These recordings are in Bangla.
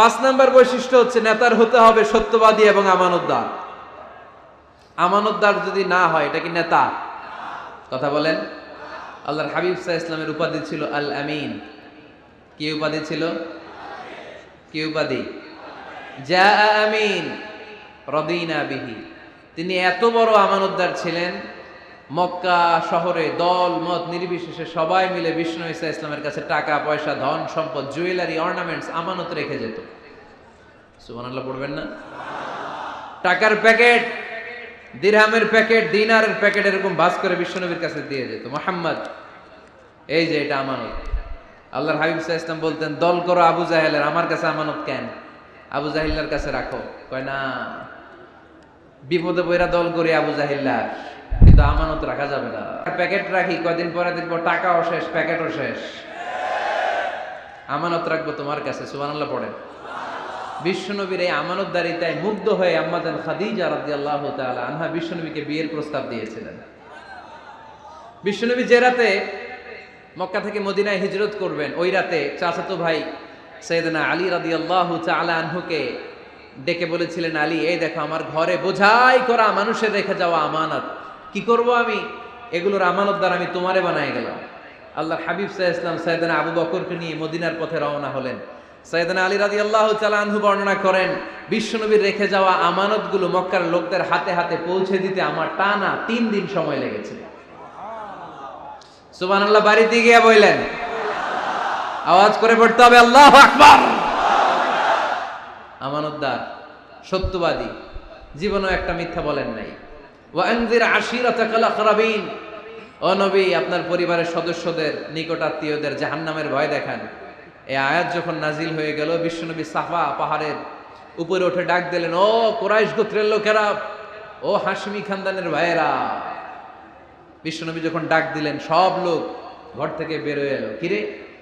পাঁচ নাম্বার বৈশিষ্ট্য হচ্ছে, নেতার হতে হবে সত্যবাদী এবং আমানতদার। আমানতদার যদি না হয়, এটা কি নেতা? কথা বলেন। আল্লাহর হাবিব সাহা ইসলামের উপাধি ছিল আল আমিন কি উপাধি ছিল? কি উপাধি? যা আমিন, রদিনা বিহি। তিনি এত বড় আমানতদার ছিলেন মক্কা শহরে দল, মত নির্বিশেষে সবাই মিলে বিষ্ণু ইসা ইসলামের কাছে টাকা, পয়সা, ধন, সম্পদ, জুয়েলারি, অর্নামেন্টস, আমানত রেখে যেত। সুবহানাল্লাহ পড়বেন না? টাকার প্যাকেট, দিরহামের প্যাকেট, দিনারের প্যাকেট এরকম বাস করে বিশ্বনবীর কাছে দিয়ে যেত। মোহাম্মদ, এই যে এটা আমানত। আল্লাহর হাবিব সাহা ইসলাম বলতেন, দল করো আবু জাহেলের, আমার কাছে আমানত কেন? আবু জাহিল্লার কাছে রাখো। কয়, না। বিপদে বইরা দল করি আবু জাহিল্লার। কিন্তু আমানত রাখা যাবে না। প্যাকেট রাখি, কয়দিন পরে দেখব টাকাও শেষ, প্যাকেটও শেষ। আমানত রাখব তোমার কাছে, সুবহানাল্লাহ পড়েন। বিশ্বনবীর এই আমানতদারিতায় মুগ্ধ হয়ে আম্মাদান খাদিজা রাদিয়াল্লাহু তাআলা আনহা বিশ্বনবীকে বিয়ের প্রস্তাব দিয়েছিলেন। বিশ্বনবী যে রাতে মক্কা থেকে মদিনায় হিজরত করবেন, ওই রাতে চাচাতো ভাই সৈয়দনা আলী রাদিয়াল্লাহু তাআলা আনহুকে ডেকে বলেছিলেন, আলী, এই দেখো, আমার ঘরে বোঝাই করা মানুষের রেখে যাওয়া আমানত। কি করব আমি? এগুলোর আমানত দ্বারা আমি তোমারে বানায় গেলাম। আল্লাহর হাবিব সাহ ইসলাম সৈয়দনা আবু বকরকে নিয়ে মদিনার পথে রওনা হলেন। সাইদানা আলী রাজি আল্লাহ আনহু বর্ণনা করেন, বিশ্বনবীর রেখে যাওয়া আমানতগুলো মক্কার লোকদের হাতে হাতে পৌঁছে দিতে আমার টানা তিন দিন সময় লেগেছে। সুবান আল্লাহ বাড়িতে গিয়ে বললেন, আওয়াজ করে পড়তে হবে, আল্লাহ আমানতদার, সত্যবাদী, জীবনও একটা মিথ্যা বলেন নাই। ওয়ানজির আশিরাতাকাল আকরাবিন ও নবী, আপনার পরিবারের সদস্যদের নিকট আত্মীয়দের জাহান্নামের ভয় দেখান। এই আয়াত যখন নাজিল হয়ে গেল, বিশ্বনবী সাফা পাহাড়ের উপরে উঠে ডাক দিলেন, ও কোরাইশ গোত্রের লোকেরা, ও হাসমি খানদানের ভাইয়েরা। বিশ্বনবী যখন ডাক দিলেন, সব লোক ঘর থেকে বের হয়ে এলো। কিরে,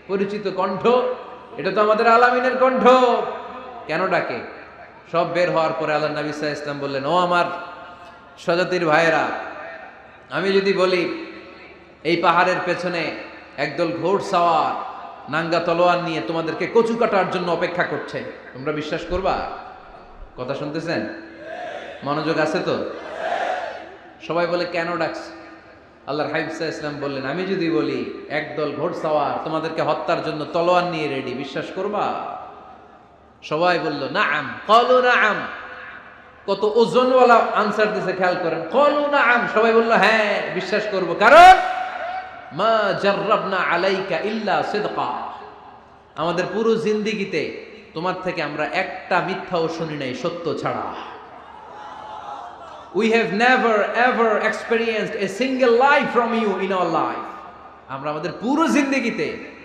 পরিচিত কণ্ঠ? এটা তো আমাদের আলামিনের কণ্ঠ। কেন ডাকে? সব বের হওয়ার পরে আল্লাহ নবী ইসলাম বললেন, ও আমার স্বজাতির ভাইয়েরা, আমি যদি বলি, এই পাহাড়ের পেছনে একদল ঘোড় সাওয়ার নাঙ্গা তলোয়ার নিয়ে তোমাদেরকে কচু কাটার জন্য অপেক্ষা করছে, তোমরা বিশ্বাস করবা? কথা শুনতেছেন? মনোযোগ আছে তো? সবাই বলে, কেন ডাকছে? আল্লাহর হাইফসা ইসলাম বললেন, আমি যদি বলি, একদল ঘোড়সাওয়ার তোমাদেরকে হত্যার জন্য তলোয়ার নিয়ে রেডি বিশ্বাস করবা? সবাই বলল না আম কলো না আম কত ওজনওয়ালা আনসার দিছে, খেয়াল করেন। কলু না আম সবাই বলল হ্যাঁ বিশ্বাস করব। কারণ, মা জাররাবনা আলাইকা ইল্লা সিদকা। আমাদের পুরো জিন্দিগিতে তোমার থেকে আমরা একটা মিথ্যাও শুনি নাই, সত্য ছাড়া। We have never, ever experienced a single lie from you in our life. আমরা আমাদের পুরো জিন্দগিতে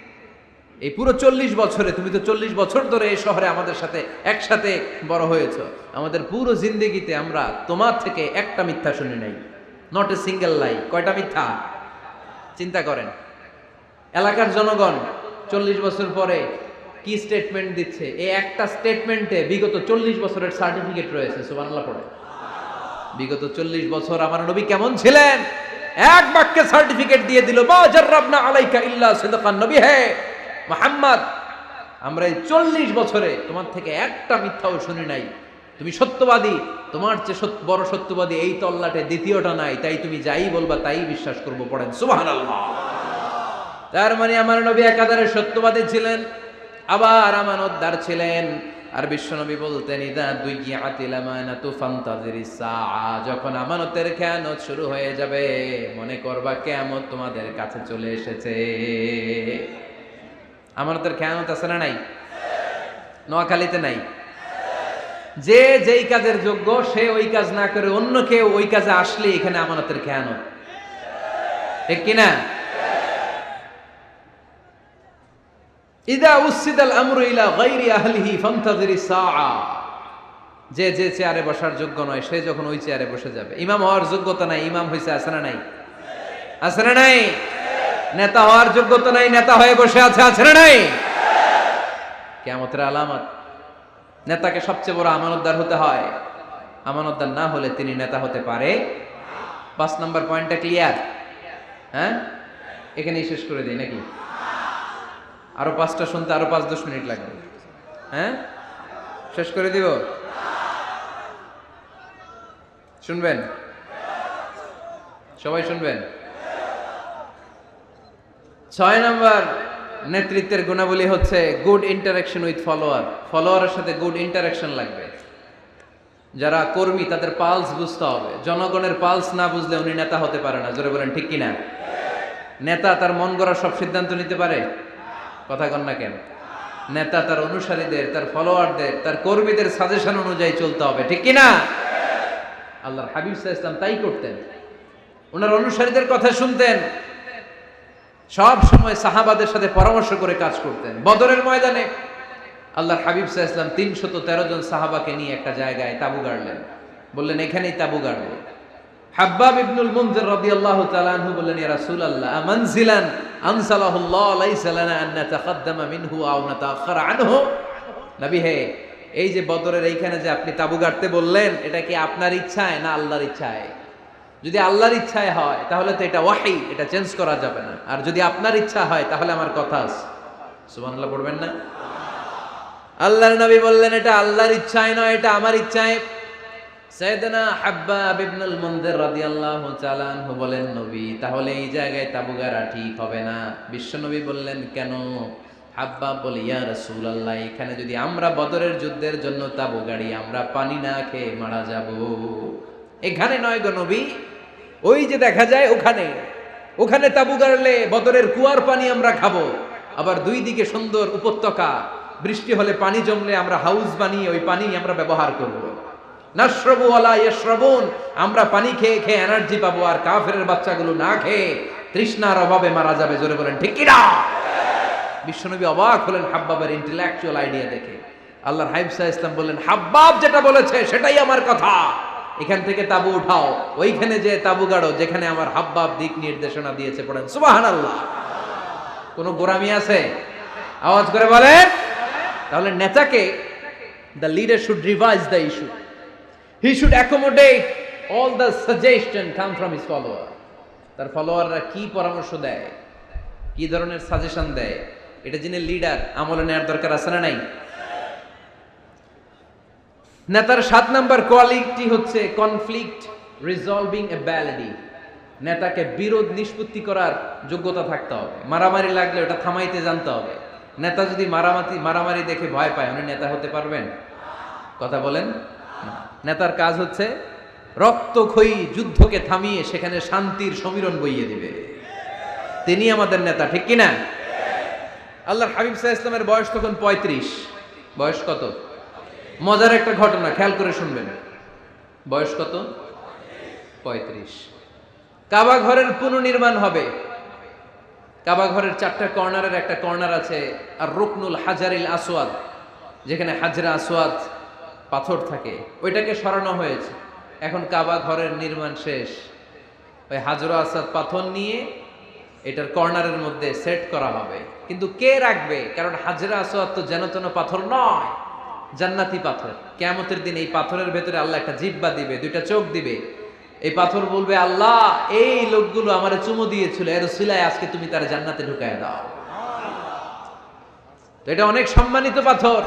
এই পুরো চল্লিশ বছরে, তুমি তো চল্লিশ বছর ধরে এই শহরে আমাদের সাথে একসাথে বড় হয়েছ। আমাদের পুরো জিন্দগিতে আমরা তোমার থেকে একটা মিথ্যা শুনি নাই। নট এ সিঙ্গেল লাই কয়টা মিথ্যা? চিন্তা করেন। এলাকার জনগণ চল্লিশ বছর পরে কি স্টেটমেন্ট দিচ্ছে? এই একটা স্টেটমেন্টে বিগত চল্লিশ বছরের সার্টিফিকেট রয়েছে সুবানাল্লাহ পড়ে। বিগত চল্লিশ বছর আমার নবী কেমন ছিলেন? এক বাক্যে সার্টিফিকেট দিয়ে দিল, মা জাররাবনা আলাইকা ইল্লা সিদকান নবী হে। মোহাম্মদ, আমরা এই চল্লিশ বছরে তোমার থেকে একটা মিথ্যাও শুনি নাই। তুমি সত্যবাদী, তোমার চেয়ে সত্য, বড় সত্যবাদী এই তল্লাটে দ্বিতীয়টা নাই, তাই তুমি যাই বলবা তাই বিশ্বাস করব, পড়েন। সুবহানাল্লাহ। তার মানে আমার নবী একাধারে সত্যবাদী ছিলেন, আবার আমানতদার ছিলেন। আর বিশ্বনবী বলতেন যখন আমানতের খেয়ানত শুরু হয়ে যাবে, মনে করবা কিয়ামত তোমাদের কাছে চলে এসেছে। আমানতের খেয়ানত আছে না নাই? নোয়াখালীতে নাই। যে যেই কাজের যোগ্য, সে ওই কাজ না করে অন্য কেউ ওই কাজে আসলে এখানে আমানতের খেয়ানত। ঠিক কিনা? ইদা উসিদাল আমরু ইলা গায়রি আহলিহি ফান্তাযিরি যে যে চেয়ারে বসার যোগ্য নয়, সে যখন ওই চেয়ারে বসে যাবে। ইমাম হওয়ার যোগ্যতা নাই, ইমাম হইছে, আছে না নাই? আছে না নাই? নেতা হওয়ার যোগ্যতা নাই, নেতা হয়ে বসে আছে আছে না নাই? কিয়ামতের আলামত, নেতাকে সবচেয়ে বড় আমানতদার হতে হয়। আমানতদার না হলে তিনি নেতা হতে পারে পাঁচ নম্বর পয়েন্টটা ক্লিয়ার হ্যাঁ? এখানেই শেষ করে দিই, নাকি? আরও পাঁচটা শুনতে আরও পাঁচ দশ মিনিট লাগবে। হ্যাঁ? শেষ করে দিব? শুনবেন? সবাই শুনবেন? ছয় নম্বর নেতৃত্বের গুণাবলী হচ্ছে গুড ইন্টারাকশন উইথ ফলোয়ার ফলোয়ারের সাথে গুড ইন্টারাকশন লাগবে। যারা কর্মী, তাদের পালস বুঝতে হবে। জনগণের পালস না বুঝলে উনি নেতা হতে পারে না। জোরে বলেন, ঠিক কিনা? নেতা তার মন গড়া সব সিদ্ধান্ত নিতে পারে? কথা কন না কেন? নেতা তার অনুসারীদের, তার ফলোয়ারদের তার কর্মীদের সাজেশন অনুযায়ী চলতে হবে। ঠিক কিনা? আল্লাহর হাবিব সাহা ইসলাম তাই করতেন। ওনার অনুসারীদের কথা শুনতেন। সব সময় সাহাবাদের সাথে পরামর্শ করে কাজ করতেন। বদরের ময়দানে আল্লাহর হাবিব সাহা ইসলাম তিনশত তেরো জন সাহাবাকে নিয়ে একটা জায়গায় তাবু গাড়লেন। বললেন, এখানেই তাবু গাড়বো। হাব্বাব ইবনুল মুনজির রাদিয়াল্লাহু তাআলা আনহু বললেন, ইয়া রাসূলুল্লাহ আনসালাহুল্লাহ লাইসা লানা আন মিনহু আও আনহু? নবী, হে, এই যে বদরের এইখানে যে আপনি তাবু গাড়তে বললেন, এটা কি আপনার ইচ্ছায় না আল্লাহর ইচ্ছায়? যদি আল্লাহর ইচ্ছায় হয়, তাহলে তো এটা ওয়াহি, এটা চেঞ্জ করা যাবে না। আর যদি আপনার ইচ্ছা হয়, তাহলে আমার কথা আছে। সুবহানাল্লাহ পড়বেন না? আল্লাহর নবী বললেন, এটা আল্লাহর ইচ্ছায় নয়, এটা আমার ইচ্ছায়। সৈয়দনা হাব্বাব ইবনুল মুনজির রাদিয়াল্লাহু তাআলা আনহু বলেন, নবী, তাহলে এই জায়গায় তাবু গাড়া ঠিক হবে না। বিশ্বনবী বললেন, কেন? হাব্বাব বলে, ইয়া রাসূলুল্লাহ, এখানে যদি আমরা বদরের যুদ্ধের জন্য তাবু গাড়ি আমরা পানি না খেয়ে মারা যাব। এখানে নয় গো নবী ওই যে দেখা যায় ওখানে ওখানে তাবু গাড়লে বদরের কুয়ার পানি আমরা খাব। আবার দুই দিকে সুন্দর উপত্যকা, বৃষ্টি হলে পানি জমলে আমরা হাউস বানিয়ে ওই পানি আমরা ব্যবহার করব। নাশ্রবু আলা ইয়াশরাবুন, আমরা পানি খেয়ে খেয়ে এনার্জি পাবো আর কাফের বাচ্চাগুলো না খেয়ে তৃষ্ণার অভাবে মারা যাবে, জোরে বলেন, ঠিক বিশ্বনবী অবাক হলেন হাব্বাবের ইন্টেলেকচুয়াল আইডিয়া দেখে। আল্লাহর হাইবসা ইসলাম বললেন, হাব্বাব যেটা বলেছে সেটাই আমার কথা। এখান থেকে তাবু উঠাও, ওইখানে যে তাবু গাড়ো, যেখানে আমার হাব্বাব দিক নির্দেশনা দিয়েছে পড়েন। সুবাহান আল্লাহ কোনো গোরামি আছে? আওয়াজ করে বলেন। তাহলে নেতাকে the leader should revise the issue he should accommodate all the suggestion come from his follower তার ফলোয়াররা কি পরামর্শ দেয়? কি ধরনের সাজেশন দেয়? এটা যিনি লিডার আমলে নেওয়ার দরকার আছে না নাই? নেতার সাত নাম্বার কোয়ালিটি হচ্ছে কনফ্লিক্ট রিজলভিং অ্যাবিলিটি নেতাকে বিরোধ নিষ্পত্তি করার যোগ্যতা থাকতে হবে। মারামারি লাগলে ওটা থামাইতে জানতে হবে। নেতা যদি মারামারি মারামারি দেখে ভয় পায়, উনি নেতা হতে পারবেন? কথা বলেন? নেতার কাজ হচ্ছে রক্তক্ষয়ী যুদ্ধকে থামিয়ে সেখানে শান্তির সমীরণ বইয়ে দিবে। তিনি আমাদের নেতা, ঠিক কিনা? আল্লাহর হাবিব সাহা ইসলামের বয়স তখন পঁয়ত্রিশ। বয়স কত? মজার একটা ঘটনা, খেয়াল করে শুনবেন। বয়স কত? পঁয়ত্রিশ। কাবা ঘরের পুনর্নির্মাণ হবে। কাবা ঘরের চারটা কর্নারের একটা কর্নার আছে, আর রুকনুল হাজারিল আসওয়াদ, যেখানে হাজরা আসওয়াদ পাথর থাকে। ওইটাকে সরানো হয়েছে। এখন কাবা ঘরের নির্মাণ শেষ। ওই হাজরা আসাদ পাথর নিয়ে এটার কর্নারের মধ্যে সেট করা হবে। কিন্তু কে রাখবে? কারণ হাজরা আসওয়াদ তো যেন তেন পাথর নয়। জান্নাতি পাথর। কেমতের দিন এই পাথরের ভেতরে আল্লাহ একটা জিব্বা দিবে, দুইটা চোখ দিবে। এই পাথর বলবে, আল্লাহ, এই লোকগুলো আমার চুমো দিয়েছিল, এর সিলায় আজকে তুমি তার জান্নাতে ঢুকায় দাও। তো এটা অনেক সম্মানিত পাথর।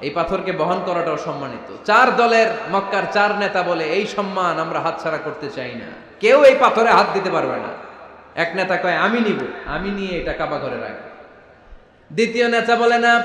এই পাথরকে বহন করাটাও সম্মানিত। চার দলের মক্কার চার নেতা বলে, এই সম্মান আমরা হাতছাড়া করতে চাই না। কেউ এই পাথরে হাত দিতে পারবে না। এক নেতা কয়, আমি নিব। আমি নিয়ে এটা কাবা করে রাখব। দ্বিতীয় নেতা বলে না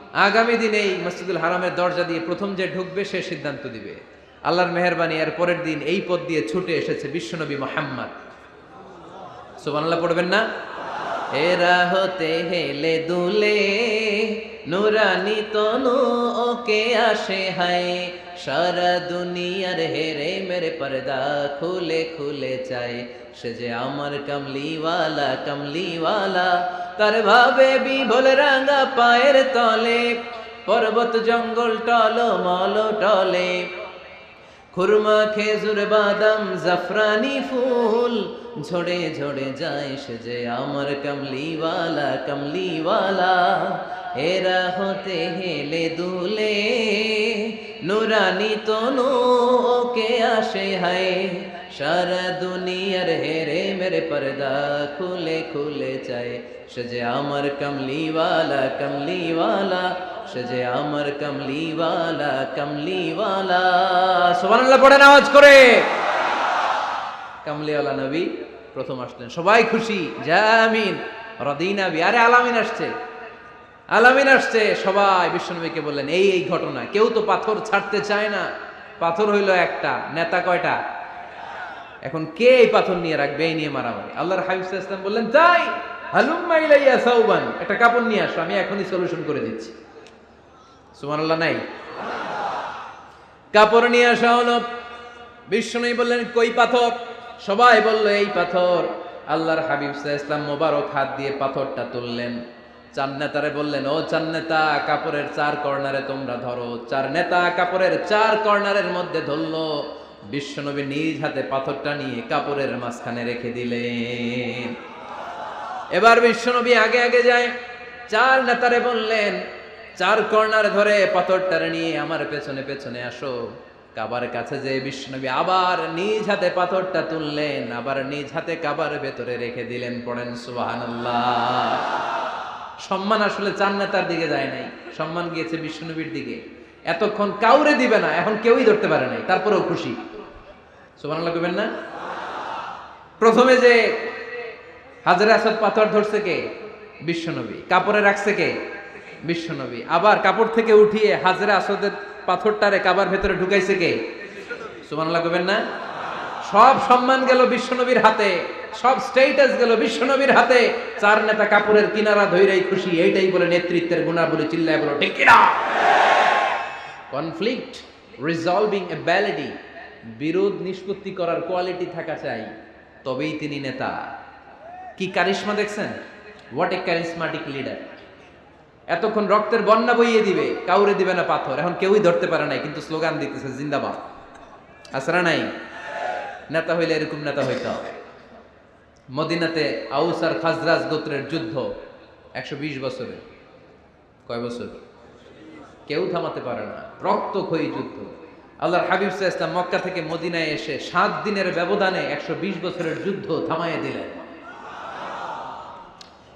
আগামী দিনে এই মসজিদুল হারামের দরজা দিয়ে প্রথম যে ঢুকবে, সে সিদ্ধান্ত দিবে। আল্লাহর মেহরবানি এর পরের দিন এই পথ দিয়ে ছুটে এসেছে বিশ্বনবী মোহাম্মদ। সুবহানাল্লাহ, পড়বেন না? এরা হতে হেলে দুলে, নুরানি তনু ওকে আসে হায়। সারা দুনিয়ার হেরে মেরে পর্দা খুলে খুলে চাই সে যে আমার কামলিওয়ালা কামলিওয়ালা, তার ভাবে বিভোল রাঙা পায়ের তলে, পর্বত জঙ্গল টল মল টলে। খুরমা, খেজুর, বাদাম, জাফরানি ফুল। ঝড়ে ঝড়ে যায় যে আমার কমলিওয়ালা কমলিওয়ালা। এরা হতে হেলে দুলে, নুরানি তনু ওকে আসে হায়। সারা দুনিয়ার হেরে মেরে পর্দা খুলে খুলে চায়। সে যে আমার কমলিওয়ালা কমলিওয়ালা। সে আমার কমলিওয়ালা কমলিওয়ালা। সুবহানাল্লাহ, পড়েন আওয়াজ করে। কামলিওয়ালা নবী প্রথম আসলেন। সবাই খুশি? জামিন রদিনা বি আরে আলামিন আসছে। আলামিন আসছে। সবাই বিশ্বনবীকে বললেন, এই এই ঘটনা। কেউ তো পাথর ছাড়তে চায় না। পাথর হইল একটা। নেতা কয়টা? এখন কে এই পাথর নিয়ে রাখবে? এই নিয়ে মারামারি। আল্লাহর হাবিব ওয়াসাল্লাম বললেন তাই হালুম্মা ইলাইয়া সাউবান। একটা কাপড় নিয়ে আসো। আমি এখনই সলিউশন করে দিচ্ছি। নাই? কাপড় নিয়ে আসা হলো। বিষ্ণুই বললেন, কই পাথর? সবাই বলল, এই পাথর। আল্লাহর হাবিব ইসলাম মোবারক হাত দিয়ে পাথরটা তুললেন। চার নেতারে বললেন, ও চার নেতা, কাপড়ের চার কর্নারে তোমরা ধরো। চার নেতা কাপড়ের চার কর্নারের মধ্যে ধরলো। বিশ্বনবী নিজ হাতে পাথরটা নিয়ে কাপড়ের মাঝখানে রেখে দিলেন। এবার বিশ্বনবী আগে আগে যায়। চার নেতারে বললেন চার কর্নার ধরে পাথরটারে নিয়ে আমার পেছনে পেছনে আসো। কাবার কাছে যে বিষ্ণবী আবার নিজ হাতে পাথরটা তুললেন, আবার নিজ হাতে কাবার ভেতরে রেখে দিলেন, পড়েন সুবহানাল্লাহ। সম্মান আসলে চার নেতার দিকে যায় নাই, সম্মান গিয়েছে বিষ্ণুনবীর দিকে। এতক্ষণ কাউরে দিবে না, এখন কেউই ধরতে পারে নাই, তারপরেও খুশি। সুবহানাল্লাহ কইবেন না? প্রথমে যে হাজারে আসাদ পাথর ধরছে কে? বিশ্বনবী কাপড়ে রাখছে কে? বিশ্বনবী। আবার কাপড় থেকে উঠিয়ে হাজারে আসাদের পাথরটারে কাবার ভেতরে ঢুকাইছে কে? সুবহানাল্লাহ কইবেন না? সব সম্মান গেল বিশ্বনবীর হাতে, সব স্টেটাস গেল বিশ্বনবীর হাতে। চার নেতা কাপড়ের কিনারা ধৈরাই খুশি, এইটাই বলে নেতৃত্বের গুণা বলে চিল্লায় বলো, ঠিক কিনা? কনফ্লিক্ট রিজলভিং এ অ্যাবিলিটি বিরোধ নিষ্পত্তি করার কোয়ালিটি থাকা চাই, তবেই তিনি নেতা। কি কারিশমা দেখছেন? হোয়াট এ ক্যারিসমাটিক লিডার এতক্ষণ রক্তের বন্যা বইয়ে দিবে, কাউরে দিবে না পাথর। এখন কেউই ধরতে পারে নাই, কিন্তু স্লোগান দিতেছে, জিন্দাবাদ। আসরা নাই? নেতা হইলে এরকম নেতা হইতে মদিনাতে আউস আর খাজরাজ গোত্রের যুদ্ধ একশো বিশ বছরে কয় বছর? কেউ থামাতে পারে না। রক্ত রক্তক্ষয়ী যুদ্ধ। আল্লাহর হাবিব সাহা ইসলাম মক্কা থেকে মদিনায় এসে সাত দিনের ব্যবধানে একশো বিশ বছরের যুদ্ধ থামাইয়ে দিলেন।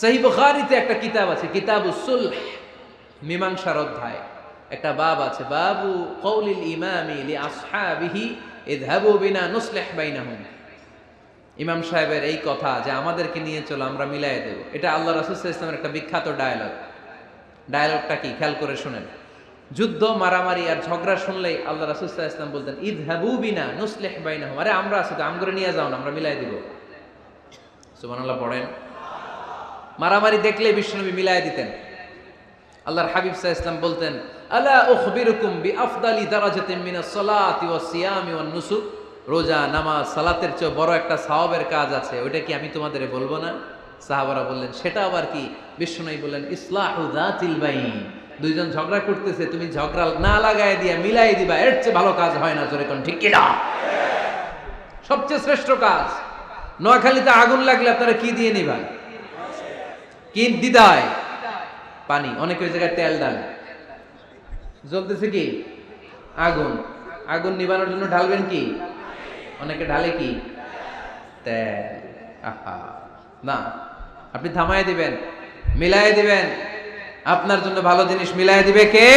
সহি বুখারিতে একটা কিতাব আছে, কিতাব সুলহ, মীমাংসার অধ্যায়। একটা বাব আছে, বাবু কৌলিল ইমামি লি আসহাবিহি ইযহাবু বিনা নুসলিহ বাইনাহুম। ইমাম সাহেবের এই কথা যে আমাদেরকে নিয়ে চলো, আমরা মিলাই দেব। এটা আল্লাহ রাসূল ইসলামের একটা বিখ্যাত ডায়ালগ। ডায়ালগটা কি? খেয়াল করে শুনেন। যুদ্ধ, মারামারি আর ঝগড়া শুনলেই আল্লাহ রাসূল ইসলাম বলতেন, ইযহাবু বিনা নুসলিহ বাইনাহুম। আরে, আমরা আছি তো, আমগরে নিয়ে যাও না, আমরা মিলাই দিব। সুবহানাল্লাহ, পড়েন। মারামারি দেখলে বিষ্ণুনবী মিলাই দিতেন। আল্লাহর হাবিব সাহ ইসলাম বলতেন, আলা উখবিরুকুম বি আফদালি দারাজাতিন মিনাস সালাতি ওয়াস সিয়ামি ওয়ান নুসুক। রোজা, নামাজ, সালাতের চেয়ে বড় একটা সাওয়াবের কাজ আছে, ওইটা কি আমি তোমাদের বলব না? সাহাবারা বললেন, সেটা আবার কি? বিষ্ণুনবী বললেন, ইসলাহু বাইন। দুইজন ঝগড়া করতেছে, তুমি ঝগড়া না লাগায় দিয়া মিলাই দিবা, এর চেয়ে ভালো কাজ হয় না। জোরে কোন, ঠিক কিনা? সবচেয়ে শ্রেষ্ঠ কাজ, নোয়াখালীতে আগুন লাগলে আপনারা কি দিয়ে নিবা কি দিদায় পানি। অনেক ওই জায়গায় তেল ডালে জ্বলতেছে কি? আগুন। আগুন নিবানোর জন্য ঢালবেন কি? অনেকে ঢালে কি? তেল। আহা। না। আপনি থামায় দিবেন। মিলাই দিবেন। আপনার জন্য ভালো জিনিস মিলাই দিবে কে?